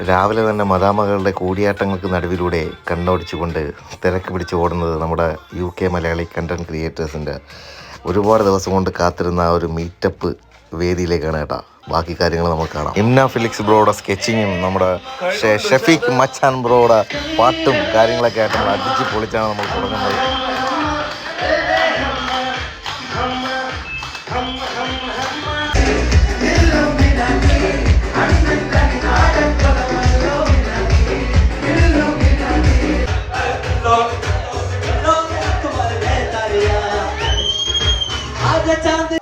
രാവിലെ തന്നെ മദാമകളുടെ കൂടിയാട്ടങ്ങൾക്ക് നടുവിലൂടെ കണ്ണോടിച്ചുകൊണ്ട് തിരക്ക് പിടിച്ച് ഓടുന്നത് നമ്മുടെ യു കെ മലയാളി കണ്ടന്റ് ക്രിയേറ്റേഴ്സിന്റെ ഒരുപാട് ദിവസം കൊണ്ട് കാത്തിരുന്ന ആ ഒരു മീറ്റപ്പ് വേദിയിലേക്കാണ് കേട്ടോ. ബാക്കി കാര്യങ്ങൾ നമുക്ക് കാണാം. ഇംന ഫിലിക്സ് ബ്രോയുടെ സ്കെച്ചിങ്ങും നമ്മുടെ ഷെഫീഖ് മച്ചാൻ ബ്രോയുടെ പാട്ടും കാര്യങ്ങളൊക്കെ ആയിട്ട് നമ്മൾ അടിച്ച് പൊളിച്ചാണ് നമ്മൾ തുടങ്ങുന്നത്. ராஜசாந்தி